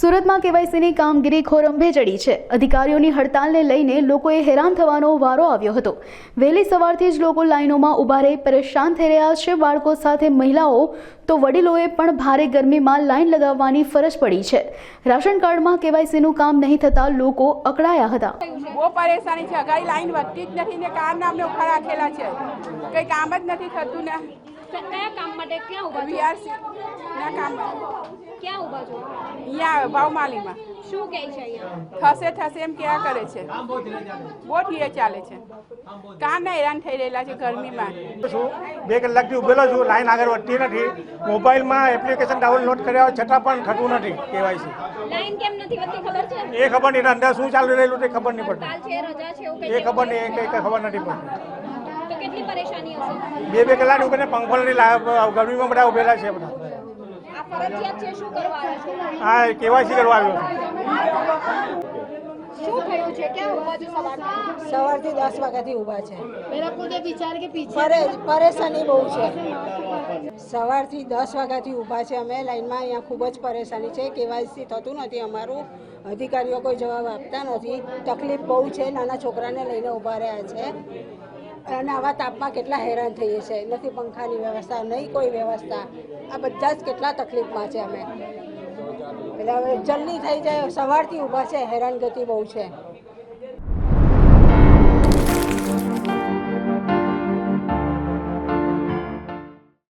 સુરતમાં કેવાયસીની કામગીરી ખોરંભે ચડી છે. અધિકારીઓની હડતાલને લઈને લોકોએ હેરાન થવાનો વારો આવ્યો હતો. વહેલી સવારથી જ લોકો લાઈનોમાં ઊભા રહી પરેશાન થઈ રહ્યા છે. બાળકો સાથે મહિલાઓ તો વડીલોએ પણ ભારે ગરમીમાં લાઈન લગાવવાની ફરજ પડી છે. રાશન કાર્ડમાં કેવાયસીનું કામ નહીં થતાં લોકો અકળાયા હતા. બહુ પરેશાની છે. અગાડી લાઈન વધતી જ નથી ને કાર નામને ઊભા રાખેલા છે. કઈ કામ જ નથી થતું ને. માટે ક્યાં ઊભા છો? વીઆરસી ના કામ ક્યાં ઊભા છો? અહીંયા ભાવમાલીમાં શું કહે છે અહીંયા? થશે થશે એમ ક્યાં કરે છે? બહુ ધીરે ચાલે છે. કારના હેરાન થઈ રહેલા છે ગરમીમાં. બે કલાકથી ઉભેલો છું લાઈન આગળ વધતી નથી. મોબાઈલમાં એપ્લિકેશન ડાઉનલોડ કર્યા છતાં પણ થતું નથી કેવાયસી. લાઈન કેમ નથી વધતી ખબર છે? એ ખબર નહીં અંદર શું ચાલી રહેલું તે ખબર નહીં પડતી છે રજા છે એવું એ ખબર નહીં એ કંઈ ખબર નથી પડતી. તો કેટલી પરેશાની હશે? બે બે કલાક ઉભીને પંખો નથી ગરમીમાં બધા ઉભેલા છે બધા. હા કેવાયસી કરવા આવ્યો સવારથી? સવારથી દસ વાગ્યાથી ઊભા છે. પરેશાની બહુ છે. સવારથી દસ વાગ્યાથી ઊભા છે અમે. લાઈનમાં અહીંયા ખૂબ જ પરેશાની છે. કેવાયસી થતું નથી અમારું. અધિકારીઓ કોઈ જવાબ આપતા નથી. તકલીફ બહુ છે. નાના છોકરાને લઈને ઊભા રહ્યા છે. અને આવા તાપમાં કેટલા હેરાન થઈએ છીએ. નથી પંખાની વ્યવસ્થા નહીં, કોઈ વ્યવસ્થા. આ બધા જ કેટલા તકલીફમાં છે અમે. એટલે હવે જલ્દી થઈ જાય, સવારથી ઊભા છે, હેરાનગતિ બહુ છે.